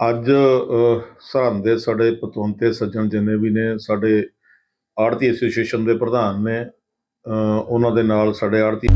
ਅੱਜ ਸਰਹੰਦ ਦੇ ਸਾਡੇ ਪਤਵੰਤੇ ਸੱਜਣ ਜਿੰਨੇ ਵੀ ਨੇ, ਸਾਡੇ ਆੜਤੀ ਐਸੋਸੀਏਸ਼ਨ ਦੇ ਪ੍ਰਧਾਨ ਨੇ ਉਹਨਾਂ ਦੇ ਨਾਲ ਸਾਡੇ ਆੜਤੀ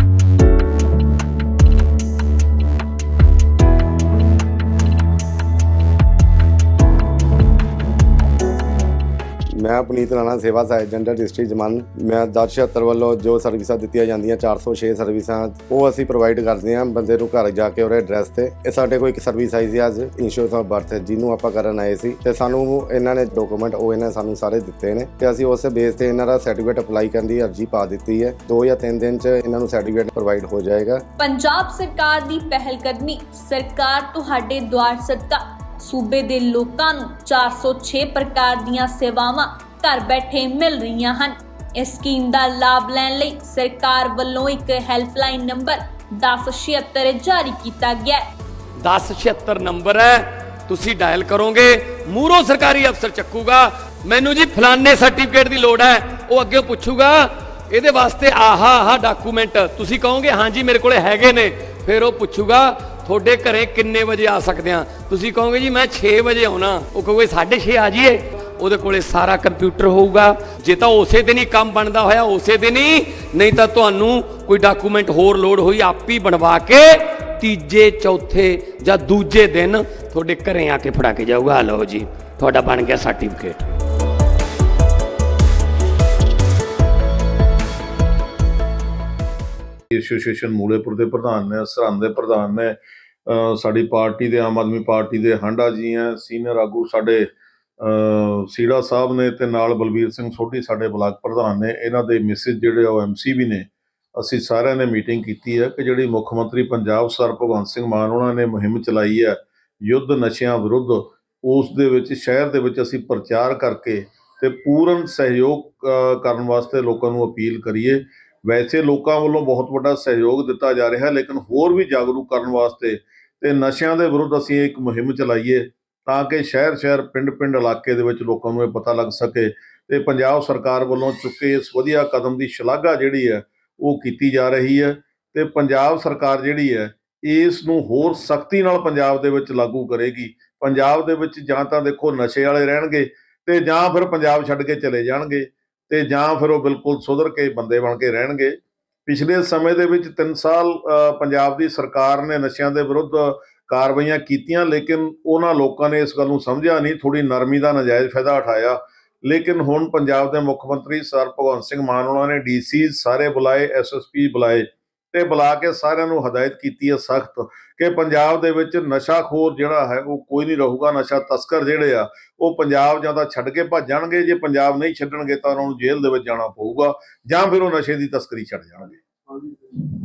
ਮੈਂ ਪੁਨੀਤ ਰਾਣਾ, ਸੇਵਾ ਸਹਾਇਕ, ਜਨਰਲ ਡਿਸਟ੍ਰਿਕਟ ਜਮਨ ਮੈਂ 1076 ਵੱਲੋਂ ਜੋ ਸਰਵਿਸਾਂ ਦਿੱਤੀਆਂ ਜਾਂਦੀਆਂ 406 ਸਰਵਿਸਾਂ, ਉਹ ਅਸੀਂ ਪ੍ਰੋਵਾਈਡ ਕਰਦੇ ਹਾਂ ਬੰਦੇ ਨੂੰ ਘਰ ਜਾ ਕੇ ਉਹਦੇ ਐਡਰੈਸ ਤੇ। ਇਹ ਸਾਡੇ ਕੋਲ ਇੱਕ ਸਰਵਿਸ ਆਈ ਸੀ ਅੱਜ ਇੰਸ਼ੋਰੈਂਸ ਆਫ ਬਰਥ ਜਿਹਨੂੰ ਆਪਾਂ ਕਰਨ ਆਏ ਸੀ। ਤੇ ਸਾਨੂੰ ਇਹਨਾਂ ਨੇ ਡਾਕੂਮੈਂਟ ਉਹ ਇਹਨਾਂ ਸਾਨੂੰ ਸਾਰੇ ਦਿੱਤੇ ਨੇ। ਤੇ ਅਸੀਂ ਉਸੇ ਬੇਸ ਤੇ ਇਹਨਾਂ ਦਾ ਸਰਟੀਫਿਕੇਟ ਅਪਲਾਈ ਕਰਨ ਦੀ ਅਰਜ਼ੀ ਪਾ ਦਿੱਤੀ ਹੈ। 2 ਜਾਂ 3 ਦਿਨ ਚ ਇਹਨਾਂ ਨੂੰ ਸਰਟੀਫਿਕੇਟ ਪ੍ਰੋਵਾਈਡ ਹੋ ਜਾਏਗਾ। ਪੰਜਾਬ ਸਰਕਾਰ ਦੀ ਪਹਿਲਕਦਮੀ, ਸਰਕਾਰ ਤੁਹਾਡੇ ਦੁਆਰ ਸਦਕਾ। ਸੂਬੇ ਦੇ ਲੋਕਾਂ ਨੂੰ 406 ਪ੍ਰਕਾਰ ਦੀਆਂ ਸੇਵਾਵਾਂ ਘਰ ਬੈਠੇ ਮਿਲ ਰਹੀਆਂ ਹਨ। ਇਸ ਸਕੀਮ ਦਾ ਲਾਭ ਲੈਣ ਲਈ ਸਰਕਾਰ ਵੱਲੋਂ ਇੱਕ ਹੈਲਪਲਾਈਨ ਨੰਬਰ 1076 ਜਾਰੀ ਕੀਤਾ ਗਿਆ ਹੈ। 1076 ਨੰਬਰ ਹੈ। ਤੁਸੀਂ ਡਾਇਲ ਕਰੋਗੇ ਮੂਰੋ ਸਰਕਾਰੀ ਅਫਸਰ ਚੱਕੂਗਾ। ਮੈਨੂੰ ਜੀ ਫਲਾਨੇ ਸਰਟੀਫਿਕੇਟ ਦੀ ਲੋੜ ਹੈ, ਉਹ ਅੱਗੇ ਪੁੱਛੂਗਾ। ਇਹਦੇ ਵਾਸਤੇ ਆਹਾ ਆਹਾ ਡਾਕੂਮੈਂਟ। ਤੁਸੀਂ ਕਹੋਗੇ ਹਾਂਜੀ ਮੇਰੇ ਕੋਲੇ ਹੈਗੇ ਨੇ। ਫਿਰ ਉਹ ਪੁੱਛੂਗਾ ਤੁਹਾਡੇ ਘਰੇ ਕਿੰਨੇ ਵਜੇ ਆ ਸਕਦੇ ਆ? ਤੁਸੀਂ ਕਹੋਗੇ ਜੀ, ਮੈਂ 6 ਵਜੇ ਆਉਣਾ। ਉਹ ਕਹੋਗੇ 6:30 ਆ ਜਾਈਏ। ਉਹਦੇ ਕੋਲੇ ਸਾਰਾ ਕੰਪਿਊਟਰ ਹੋਊਗਾ। ਜੇ ਤਾਂ ਉਸੇ ਦਿਨ ਹੀ ਕੰਮ ਬਣਦਾ ਹੋਇਆ, ਉਸੇ ਦਿਨ ਹੀ। ਨਹੀਂ ਤਾਂ ਤੁਹਾਨੂੰ ਕੋਈ ਡਾਕੂਮੈਂਟ ਹੋਰ ਲੋਡ ਹੋਈ, ਆਪ ਹੀ ਬਣਵਾ ਕੇ ਤੀਜੇ, ਚੌਥੇ ਜਾਂ ਦੂਜੇ ਦਿਨ ਤੁਹਾਡੇ ਘਰੇ ਆ ਕੇ ਫੜਾ ਕੇ ਜਾਊਗਾ। ਆ ਲਓ ਜੀ, ਤੁਹਾਡਾ ਬਣ ਗਿਆ ਸਰਟੀਫਿਕੇਟ ਐਸੋਸੀਏਸ਼ਨ ਮੂਲੇਪੁਰ ਦੇ ਪ੍ਰਧਾਨ ਨੇ, ਸਰਹੰਦ ਦੇ ਪ੍ਰਧਾਨ ਨੇ ਸਾਡੀ ਪਾਰਟੀ ਦੇ, ਆਮ ਆਦਮੀ ਪਾਰਟੀ ਦੇ ਹਾਂਡਾ ਜੀ ਹੈ, ਸੀਨੀਅਰ ਆਗੂ ਸਾਡੇ ਸੀੜਾ ਸਾਹਿਬ ਨੇ ਤੇ ਨਾਲ ਬਲਬੀਰ ਸਿੰਘ ਸੋਢੀ ਸਾਡੇ ਬਲਾਕ ਪ੍ਰਧਾਨ ਨੇ। ਇਹਨਾਂ ਦੇ ਮਿਸਿਸ ਜਿਹੜੇ ਆ ਉਹ ਐਮਸੀ ਵੀ ਨੇ। ਅਸੀਂ ਸਾਰਿਆਂ ਨੇ ਮੀਟਿੰਗ ਕੀਤੀ ਹੈ ਕਿ ਜਿਹੜੀ ਮੁੱਖ ਮੰਤਰੀ ਪੰਜਾਬ ਸਰ ਭਗਵੰਤ ਸਿੰਘ ਮਾਨ ਉਹਨਾਂ ਨੇ ਮੁਹਿੰਮ ਚਲਾਈ ਹੈ, ਯੁੱਧ ਨਸ਼ਿਆਂ ਵਿਰੁੱਧ, ਉਸ ਦੇ ਵਿੱਚ, ਸ਼ਹਿਰ ਦੇ ਵਿੱਚ ਅਸੀਂ ਪ੍ਰਚਾਰ ਕਰਕੇ ਤੇ ਪੂਰਨ ਸਹਿਯੋਗ ਕਰਨ ਵਾਸਤੇ ਲੋਕਾਂ ਨੂੰ ਅਪੀਲ ਕਰੀਏ ਵੈਸੇ ਲੋਕਾਂ ਵੱਲੋਂ ਬਹੁਤ ਵੱਡਾ ਸਹਿਯੋਗ ਦਿੱਤਾ ਜਾ ਰਿਹਾ, ਲੇਕਿਨ ਹੋਰ ਵੀ ਜਾਗਰੂਕ ਕਰਨ ਵਾਸਤੇ ਤੇ ਨਸ਼ਿਆਂ ਦੇ ਵਿਰੁੱਧ ਅਸੀਂ ਇੱਕ ਮੁਹਿੰਮ ਚਲਾਈਏ ਤਾਂ ਕਿ ਸ਼ਹਿਰ ਸ਼ਹਿਰ ਪਿੰਡ ਪਿੰਡ ਇਲਾਕੇ ਦੇ ਵਿੱਚ ਲੋਕਾਂ ਨੂੰ ਇਹ ਪਤਾ ਲੱਗ ਸਕੇ ਤੇ ਪੰਜਾਬ ਸਰਕਾਰ ਵੱਲੋਂ ਚੁੱਕੇ ਇਸ ਵਧੀਆ ਕਦਮ ਦੀ ਸ਼ਲਾਘਾ ਜਿਹੜੀ ਹੈ ਉਹ ਕੀਤੀ ਜਾ ਰਹੀ ਹੈ ਤੇ ਪੰਜਾਬ ਸਰਕਾਰ ਜਿਹੜੀ ਹੈ ਇਸ ਨੂੰ ਹੋਰ ਸਖਤੀ ਨਾਲ ਪੰਜਾਬ ਦੇ ਵਿੱਚ ਲਾਗੂ ਕਰੇਗੀ। ਪੰਜਾਬ ਦੇ ਵਿੱਚ ਜਾਂ ਤਾਂ ਦੇਖੋ ਨਸ਼ੇ ਵਾਲੇ ਰਹਿਣਗੇ ਤੇ ਜਾਂ ਫਿਰ ਪੰਜਾਬ ਛੱਡ ਕੇ ਚਲੇ ਜਾਣਗੇ। ਤੇ ਜਾਂ ਫਿਰ ਉਹ ਬਿਲਕੁਲ ਸੁਧਰ ਕੇ ਬੰਦੇ ਬਣ ਕੇ ਰਹਿਣਗੇ। ਪਿਛਲੇ ਸਮੇਂ ਦੇ ਵਿੱਚ 3 ਸਾਲ ਪੰਜਾਬ ਦੀ ਸਰਕਾਰ ਨੇ ਨਸ਼ਿਆਂ ਦੇ ਵਿਰੁੱਧ ਕਾਰਵਾਈਆਂ ਕੀਤੀਆਂ, ਲੇਕਿਨ ਉਹਨਾਂ ਲੋਕਾਂ ਨੇ ਇਸ ਗੱਲ ਨੂੰ ਸਮਝਿਆ ਨਹੀਂ ਥੋੜੀ ਨਰਮੀ ਦਾ ਨਜਾਇਜ਼ ਫਾਇਦਾ ਉਠਾਇਆ। ਲੇਕਿਨ ਹੁਣ ਪੰਜਾਬ ਦੇ ਮੁੱਖ ਮੰਤਰੀ ਸਰ ਭਗਵੰਤ ਸਿੰਘ ਮਾਨ, ਉਹਨਾਂ ਨੇ ਡੀਸੀ ਸਾਰੇ ਬੁਲਾਏ ਐਸਐਸਪੀ ਬੁਲਾਏ। ਤੇ ਬੁਲਾ ਕੇ ਸਾਰਿਆਂ ਨੂੰ ਹਦਾਇਤ ਕੀਤੀ ਹੈ ਸਖਤ ਕਿ ਪੰਜਾਬ ਦੇ ਵਿੱਚ ਨਸ਼ਾਖੋਰ ਜਿਹੜਾ ਹੈ ਉਹ ਕੋਈ ਨਹੀਂ ਰਹੂਗਾ, ਨਸ਼ਾ ਤਸਕਰ ਜਿਹੜੇ ਆ, ਉਹ ਪੰਜਾਬ ਜਾਂ ਤਾਂ ਛੱਡ ਕੇ ਭੱਜ ਜਾਣਗੇ, ਜੇ ਪੰਜਾਬ ਨਹੀਂ ਛੱਡਣਗੇ ਤਾਂ ਉਹਨਾਂ ਨੂੰ ਜੇਲ੍ਹ ਦੇ ਵਿੱਚ ਜਾਣਾ ਪਊਗਾ ਜਾਂ ਫਿਰ ਉਹ ਨਸ਼ੇ ਦੀ ਤਸਕਰੀ ਛੱਡ ਜਾਣਗੇ।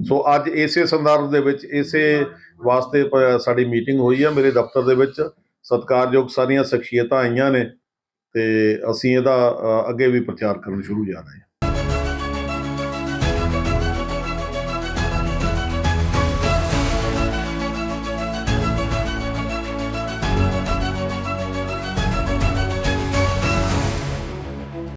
ਸੋ ਅੱਜ ਇਸੇ ਸੰਦਰਭ ਦੇ ਵਿੱਚ, ਇਸੇ ਵਾਸਤੇ ਸਾਡੀ ਮੀਟਿੰਗ ਹੋਈ ਹੈ ਮੇਰੇ ਦਫ਼ਤਰ ਦੇ ਵਿੱਚ। ਸਤਿਕਾਰਯੋਗ ਸਾਰੀਆਂ ਸ਼ਖਸੀਅਤਾਂ ਆਈਆਂ ਨੇ ਤੇ ਅਸੀਂ ਇਹਦਾ ਅੱਗੇ ਵੀ ਪ੍ਰਚਾਰ ਕਰਨ ਸ਼ੁਰੂ ਜਾ ਰਹੇ ਹਾਂ।